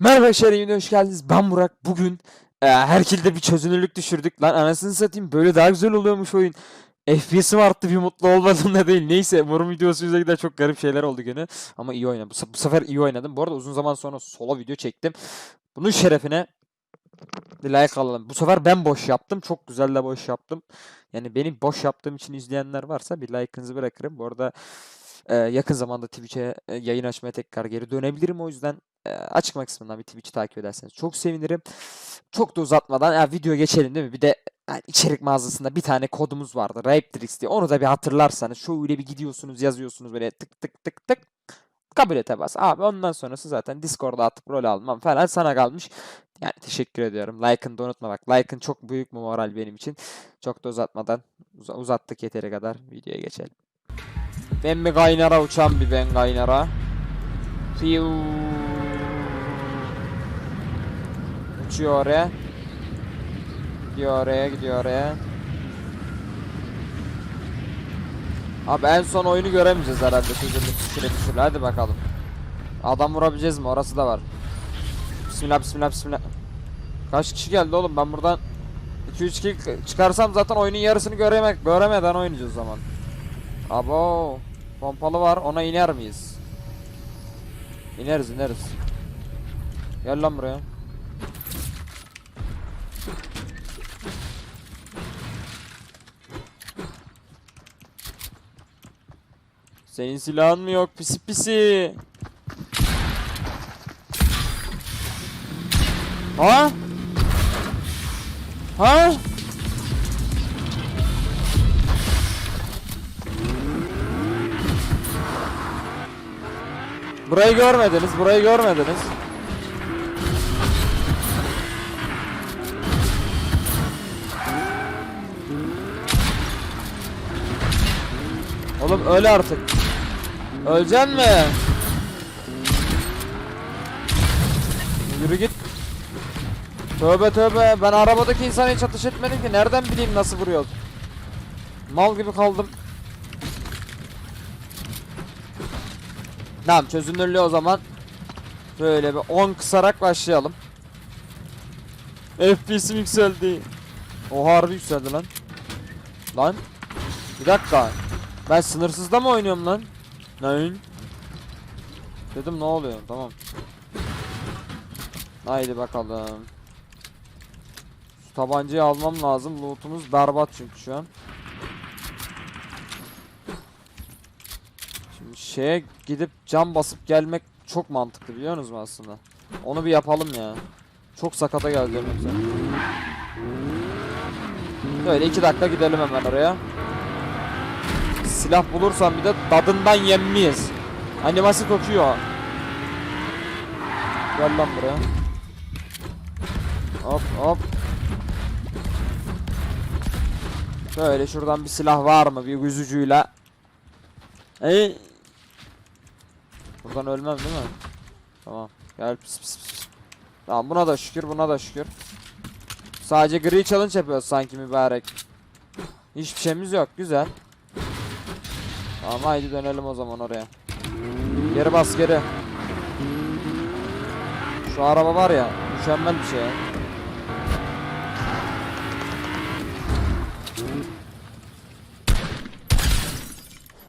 Merhaba yine hoş geldiniz. Ben Burak. Bugün e, herkilde bir çözünürlük düşürdük. Lan anasını satayım böyle daha güzel oluyormuş oyun. FPS'im arttı bir mutlu olmadım da değil. Neyse umarım videosu yüze gider çok garip şeyler oldu gene. Ama iyi oynadım. Bu, bu sefer iyi oynadım. Bu arada uzun zaman sonra solo video çektim. Bunun şerefine bir like alalım. Bu sefer ben boş yaptım. Çok güzel de boş yaptım. Yani benim boş yaptığım için izleyenler varsa bir like'ınızı bırakırım. Bu arada e, yakın zamanda Twitch'e e, yayın açmaya tekrar geri dönebilirim. O yüzden açıklama kısmından bir Twitch'i takip ederseniz çok sevinirim. Çok da uzatmadan ya video geçelim değil mi? Bir de yani içerik mağazasında bir tane kodumuz vardı. Raptrix diye. Onu da bir hatırlarsanız şöyle bir gidiyorsunuz yazıyorsunuz böyle tık tık tık tık kabul ete bas. Abi ondan sonrası zaten Discord'a atıp rol almam falan sana kalmış. Yani teşekkür ediyorum. Like'ını da unutma bak. Like'ın çok büyük bir moral benim için. Çok da uzatmadan uza- uzattık yeteri kadar videoya geçelim. Ben bir kaynara uçan bir ben kaynara. Fiu. Uçuyor oraya. Gidiyor oraya, gidiyor oraya. Abi en son oyunu göremeyeceğiz herhalde çözümlük düşüre düşüre. Hadi bakalım. Adam vurabileceğiz mi? Orası da var. Bismillah, bismillah, bismillah. Kaç kişi geldi oğlum? Ben buradan 2-3 kill çıkarsam zaten oyunun yarısını göremek göremeden oynayacağız zaman. Abo. Pompalı var. Ona iner miyiz? İneriz, ineriz. Gel lan buraya. Senin silahın mı yok pisi pisi? Ha? Ha? Burayı görmediniz, burayı görmediniz. Oğlum öl artık. Öleceksin mi? Yürü git. Tövbe tövbe. Ben arabadaki insana hiç atış etmedim ki. Nereden bileyim nasıl vuruyor? Mal gibi kaldım. Tamam çözünürlüğü o zaman. Böyle bir 10 kısarak başlayalım. FPS'im yükseldi. O harbi yükseldi lan. Lan. Bir dakika. Ben sınırsızda mı oynuyorum lan? Nein. Dedim ne oluyor? Tamam. Haydi bakalım. Şu tabancayı almam lazım. Loot'umuz berbat çünkü şu an. Şimdi şeye gidip cam basıp gelmek çok mantıklı biliyor musunuz aslında? Onu bir yapalım ya. Çok sakata geleceğim yoksa. Böyle iki dakika gidelim hemen oraya. Silah bulursam bir de tadından yenmeyiz. Animası kokuyor. Gel lan buraya. Hop hop. Böyle şuradan bir silah var mı bir yüzücüyle? Ey. Buradan ölmem değil mi? Tamam. Gel pis pis pis. Tamam buna da şükür buna da şükür. Sadece gri challenge yapıyoruz sanki mübarek. Hiçbir şeyimiz yok güzel. Tamam haydi dönelim o zaman oraya. Geri bas geri. Şu araba var ya mükemmel bir şey.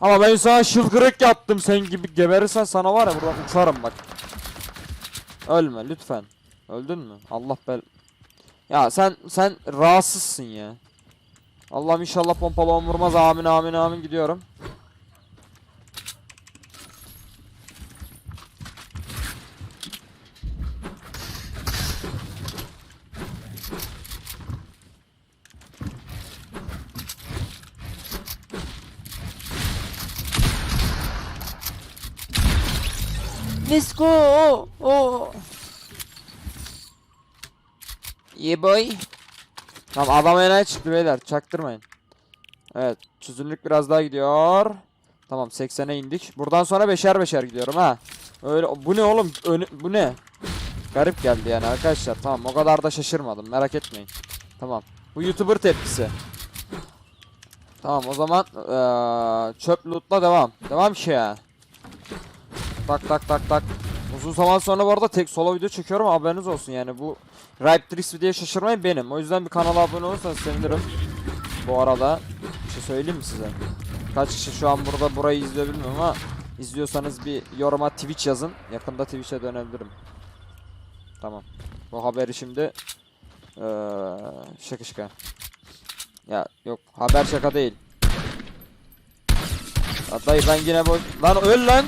Ama ben sana şılgırık yaptım sen gibi geberirsen sana var ya buradan uçarım bak. Ölme lütfen. Öldün mü? Allah bel... Ya sen sen rahatsızsın ya. Allah'ım inşallah pompalı vurmaz amin amin amin gidiyorum. Let's. Oh, oh. Yeah boy. Tamam adam enayi çıktı beyler çaktırmayın. Evet çözünürlük biraz daha gidiyor. Tamam 80'e indik. Buradan sonra beşer beşer gidiyorum ha. Öyle bu ne oğlum? Önü, bu ne? Garip geldi yani arkadaşlar. Tamam o kadar da şaşırmadım merak etmeyin. Tamam. Bu YouTuber tepkisi. Tamam o zaman eee çöp loot'la devam. Devam ki ya. Tak tak tak tak. Uzun zaman sonra bu arada tek solo video çekiyorum haberiniz olsun yani bu Raptrix diye şaşırmayın benim. O yüzden bir kanala abone olursanız sevinirim. Bu arada bir şey söyleyeyim mi size? Kaç kişi şu an burada burayı izliyor bilmiyorum ama izliyorsanız bir yoruma Twitch yazın. Yakında Twitch'e dönebilirim. Tamam. Bu haberi şimdi eee şaka. Ya yok haber şaka değil. Ya ben yine boş... Lan öl lan!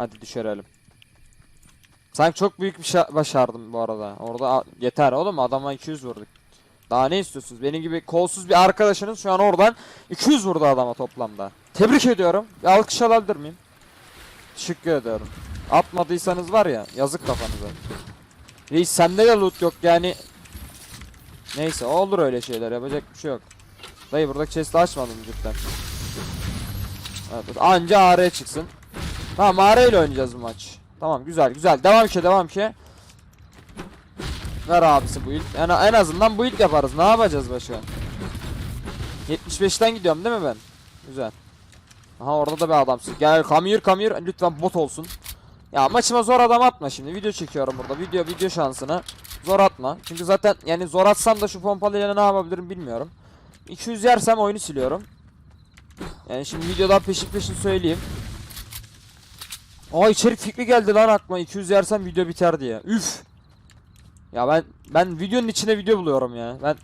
Hadi düşürelim. Sanki çok büyük bir şey başardım bu arada. Orada yeter oğlum adama 200 vurduk. Daha ne istiyorsunuz? Benim gibi kolsuz bir arkadaşınız şu an oradan 200 vurdu adama toplamda. Tebrik ediyorum. Bir alkış alabilir miyim? Teşekkür ediyorum. Atmadıysanız var ya yazık kafanıza. Reis sende de loot yok yani. Neyse olur öyle şeyler yapacak bir şey yok. Dayı buradaki chest'i açmadım cidden. Evet, anca AR çıksın. Tamam AR ile oynayacağız bu maç. Tamam güzel güzel devam ki devam ki. Ver abisi bu ilk. En, en azından bu ilk yaparız. Ne yapacağız başka? 75'ten gidiyorum değil mi ben? Güzel. Aha orada da bir adamsın. Gel kamyur kamyur lütfen bot olsun. Ya maçıma zor adam atma şimdi. Video çekiyorum burada. Video video şansını. Zor atma. Çünkü zaten yani zor atsam da şu pompalıyla ne yapabilirim bilmiyorum. 200 yersem oyunu siliyorum. Yani şimdi videoda peşin peşin söyleyeyim. Aa içerik fikri geldi lan aklıma 200 yersem video biter diye. Üf. Ya ben ben videonun içine video buluyorum ya. Ben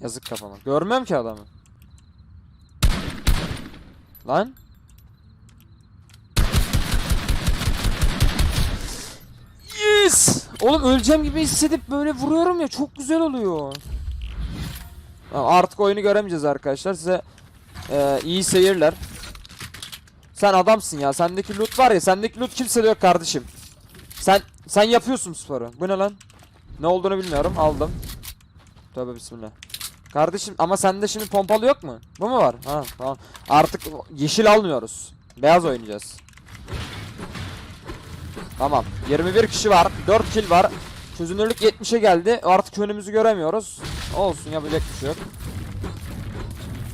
Yazık kafama. Görmüyorum ki adamı. Lan. Yes! Oğlum öleceğim gibi hissedip böyle vuruyorum ya çok güzel oluyor. Artık oyunu göremeyeceğiz arkadaşlar. Size eee, iyi seyirler. Sen adamsın ya. Sendeki loot var ya. Sendeki loot kimse de yok kardeşim. Sen sen yapıyorsun sporu. Bu ne lan? Ne olduğunu bilmiyorum. Aldım. Tövbe bismillah. Kardeşim ama sende şimdi pompalı yok mu? Bu mu var? Ha tamam. Artık yeşil almıyoruz. Beyaz oynayacağız. Tamam. 21 kişi var. 4 kill var. Çözünürlük 70'e geldi. Artık önümüzü göremiyoruz. Olsun yapacak bir şey yok.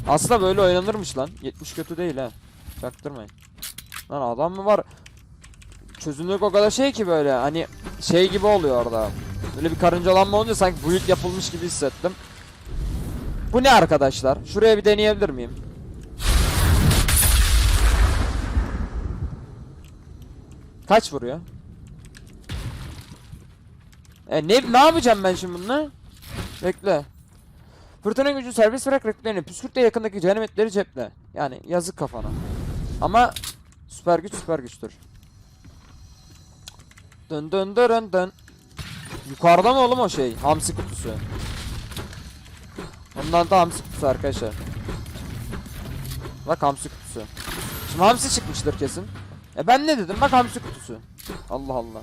Aslında böyle oynanırmış lan. 70 kötü değil ha. Çaktırmayın. Lan adam mı var? Çözünürlük o kadar şey ki böyle hani şey gibi oluyor orada. Böyle bir karıncalanma olunca sanki build yapılmış gibi hissettim. Bu ne arkadaşlar? Şuraya bir deneyebilir miyim? Kaç vuruyor? E ne ne yapacağım ben şimdi bununla? Bekle. Fırtına gücü serbest bırak rakiplerini. Püskürtle yakındaki cehennemetleri ceple. Yani yazık kafana. Ama süper güç süper güçtür. Dön dön dön dön. Yukarıda mı oğlum o şey? Hamsi kutusu. Ondan da hamsi kutusu arkadaşlar. Bak hamsi kutusu. Şimdi hamsi çıkmıştır kesin. E ben ne dedim? Bak hamsi kutusu. Allah Allah.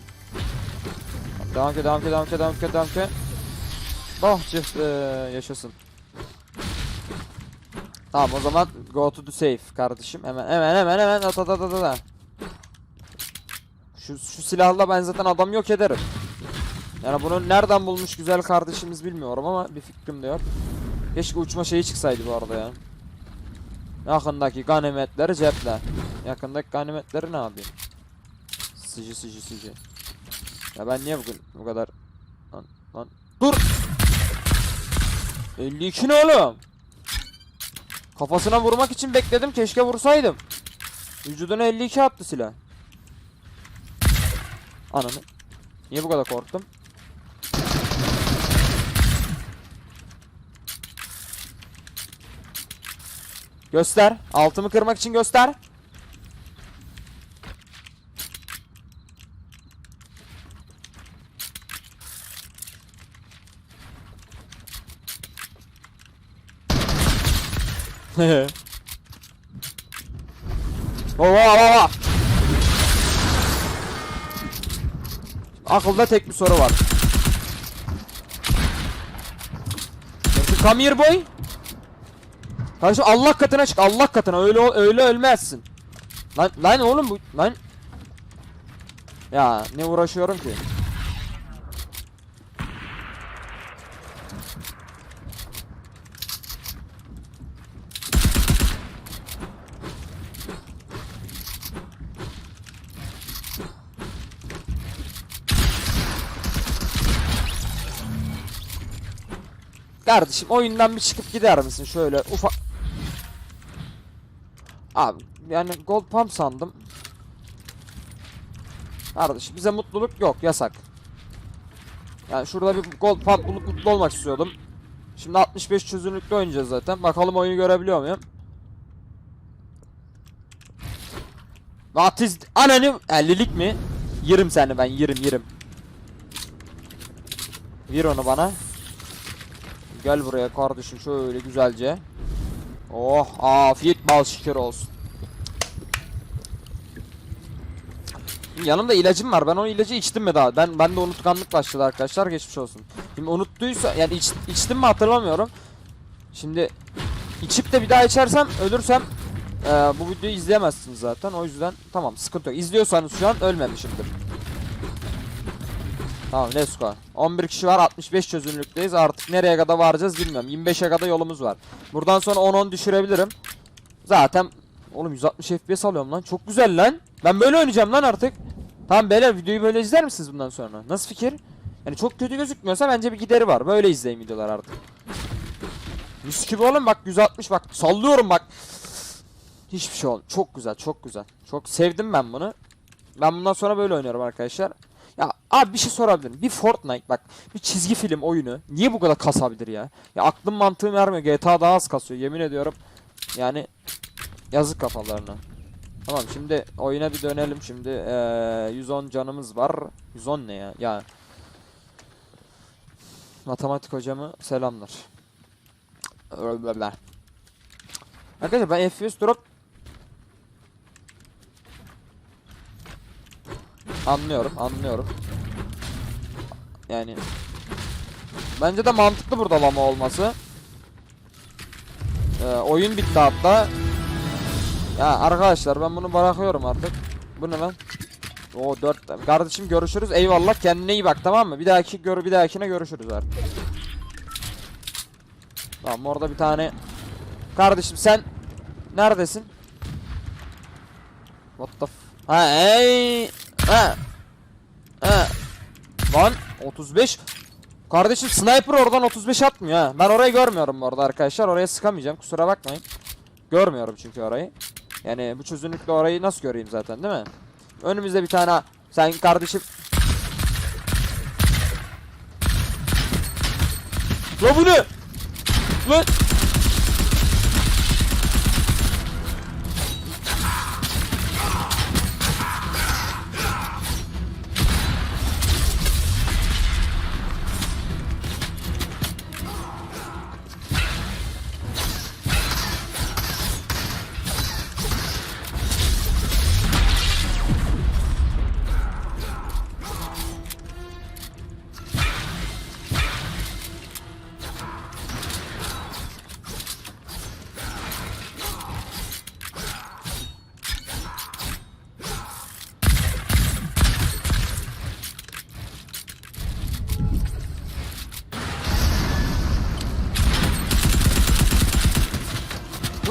Devam ki devam ki devam ki devam ki devam ki. Oh çift eee, yaşasın. Tamam o zaman go to the safe kardeşim. Hemen hemen hemen hemen at at at at at. Şu, şu silahla ben zaten adam yok ederim. Yani bunu nereden bulmuş güzel kardeşimiz bilmiyorum ama bir fikrim de yok. Keşke uçma şeyi çıksaydı bu arada ya. Yakındaki ganimetleri ceple. Yakındaki ganimetleri ne yapayım? Sıcı sıcı sıcı. Ya ben niye bugün bu kadar... Lan lan. Dur! 52 ne oğlum? Kafasına vurmak için bekledim keşke vursaydım. Vücuduna 52 attı silah. Ananı. Niye bu kadar korktum? Göster. Altımı kırmak için göster. Ova ova. Akılda tek bir soru var. Come here boy? Kardeşim Allah katına çık. Allah katına. Öyle öyle ölmezsin. Lan lan oğlum bu lan. Ya ne uğraşıyorum ki? Kardeşim oyundan bir çıkıp gider misin şöyle ufak Abi yani gold pump sandım. Kardeşim bize mutluluk yok yasak. Yani şurada bir gold pump bulup mutlu olmak istiyordum. Şimdi 65 çözünürlükte oynayacağız zaten. Bakalım oyunu görebiliyor muyum? What is... Ananı... 50'lik mi? Yerim seni ben yerim yerim. Ver onu bana. Gel buraya kardeşim şöyle güzelce. Oh afiyet bal şeker olsun. Yanımda ilacım var. Ben o ilacı içtim mi daha? Ben ben de unutkanlık başladı arkadaşlar. Geçmiş olsun. Şimdi unuttuysa yani iç, içtim mi hatırlamıyorum. Şimdi içip de bir daha içersem ölürsem eee, bu videoyu izleyemezsiniz zaten. O yüzden tamam sıkıntı yok. İzliyorsanız şu an ölmemişimdir. Tamam let's go. 11 kişi var 65 çözünürlükteyiz. Artık nereye kadar varacağız bilmiyorum. 25'e kadar yolumuz var. Buradan sonra 10-10 düşürebilirim. Zaten oğlum 160 FPS alıyorum lan. Çok güzel lan. Ben böyle oynayacağım lan artık. Tamam beyler videoyu böyle izler misiniz bundan sonra? Nasıl fikir? Yani çok kötü gözükmüyorsa bence bir gideri var. Böyle izleyin videolar artık. Mis gibi oğlum bak 160 bak sallıyorum bak. Hiçbir şey olmuyor. Çok güzel çok güzel. Çok sevdim ben bunu. Ben bundan sonra böyle oynuyorum arkadaşlar. Ya abi bir şey sorabilirim. Bir Fortnite bak bir çizgi film oyunu niye bu kadar kasabilir ya? Ya aklım mantığım vermiyor. GTA daha az kasıyor yemin ediyorum. Yani yazık kafalarına. Tamam şimdi oyuna bir dönelim şimdi. Ee, 110 canımız var. 110 ne ya? Ya matematik hocamı selamlar. Arkadaşlar ben FPS drop Anlıyorum, anlıyorum. Yani bence de mantıklı burada lama olması. Ee, oyun bitti hatta. Ya arkadaşlar ben bunu bırakıyorum artık. Bu ne lan? O 4 Kardeşim görüşürüz. Eyvallah. Kendine iyi bak tamam mı? Bir dahaki gör bir dahakine görüşürüz artık. Tamam orada bir tane Kardeşim sen neredesin? What the f Ha ey Ha Ha Lan 35 Kardeşim sniper oradan 35 atmıyor ha. Ben orayı görmüyorum bu arada arkadaşlar. Oraya sıkamayacağım. Kusura bakmayın. Görmüyorum çünkü orayı. Yani bu çözünürlükle orayı nasıl göreyim zaten değil mi? Önümüzde bir tane sen kardeşim Lan bu ne? Lan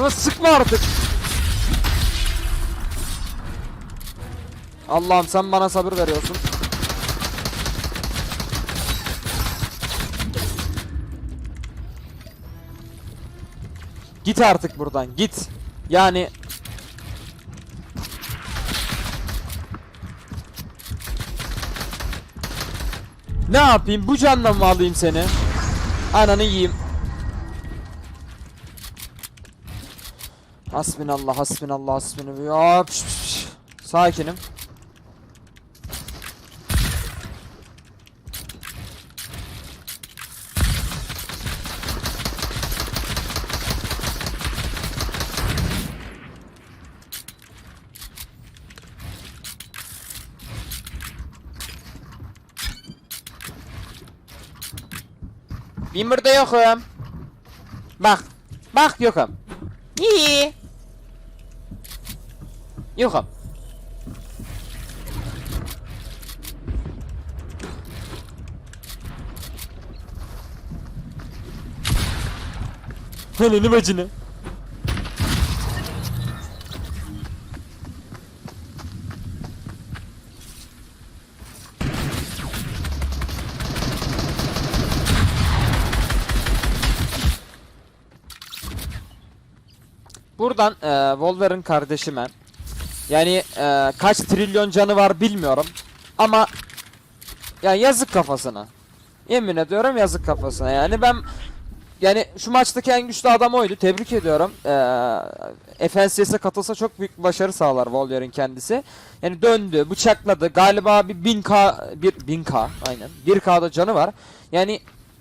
Ulan sıkma artık. Allah'ım sen bana sabır veriyorsun. Git artık buradan git. Yani Ne yapayım? Bu canla mı alayım seni? Ananı yiyeyim. Hasbinallah, hasbinallah, hasbinallah. Piş. Sakinim. Ben yokum. Bak. Bak yokum. İyi. Yokum. Ananı bacını. Buradan eee Wolverine kardeşime yani eee, kaç trilyon canı var bilmiyorum ama ya yazık kafasına. Yemin ediyorum yazık kafasına. Yani ben yani şu maçtaki en güçlü adam oydu. Tebrik ediyorum. Ee, FNCS'e katılsa çok büyük bir başarı sağlar Wolverine kendisi. Yani döndü, bıçakladı. Galiba bir 1000k, bir 1000k aynen. 1k'da canı var. Yani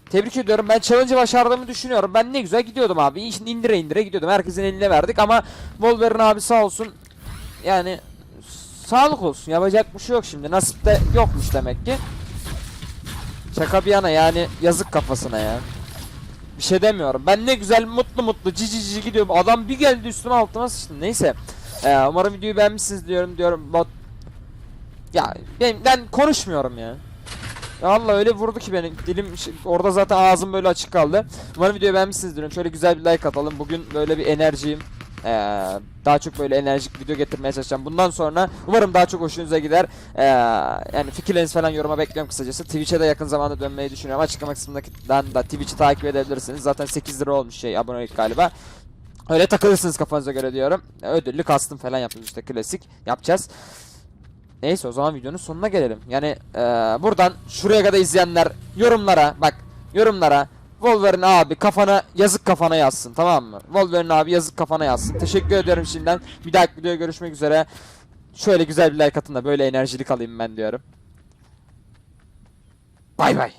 tebrik ediyorum. Ben challenge'ı başardığımı düşünüyorum. Ben ne güzel gidiyordum abi. İşin indire indire gidiyordum. Herkesin eline verdik ama Wolverine abi sağ olsun. Yani sağlık olsun. Yapacak bir şey yok şimdi. Nasip de yokmuş demek ki. Şaka bir yana yani yazık kafasına ya. Bir şey demiyorum. Ben ne güzel mutlu mutlu cici cici gidiyorum. Adam bir geldi üstüme altıma sıçtı. Neyse. Ee, umarım videoyu beğenmişsiniz diyorum diyorum. Bot... Ya ben, ben konuşmuyorum ya. Allah öyle vurdu ki benim dilim şey- orada zaten ağzım böyle açık kaldı. Umarım videoyu beğenmişsiniz diyorum. Şöyle güzel bir like atalım. Bugün böyle bir enerjiyim. Ee, daha çok böyle enerjik video getirmeye çalışacağım. Bundan sonra umarım daha çok hoşunuza gider. Ee, yani fikirlerinizi falan yoruma bekliyorum kısacası. Twitch'e de yakın zamanda dönmeyi düşünüyorum. Açıklama kısmından da Twitch'i takip edebilirsiniz. Zaten 8 lira olmuş şey abonelik galiba. Öyle takılırsınız kafanıza göre diyorum. Ödüllü kastım falan yapıyoruz işte klasik yapacağız. Neyse o zaman videonun sonuna gelelim. Yani eee, buradan şuraya kadar izleyenler yorumlara bak yorumlara Wolverine abi kafana yazık kafana yazsın tamam mı? Wolverine abi yazık kafana yazsın. Teşekkür ediyorum şimdiden. Bir dahaki videoya görüşmek üzere. Şöyle güzel bir like atın da böyle enerjili kalayım ben diyorum. Bay bay.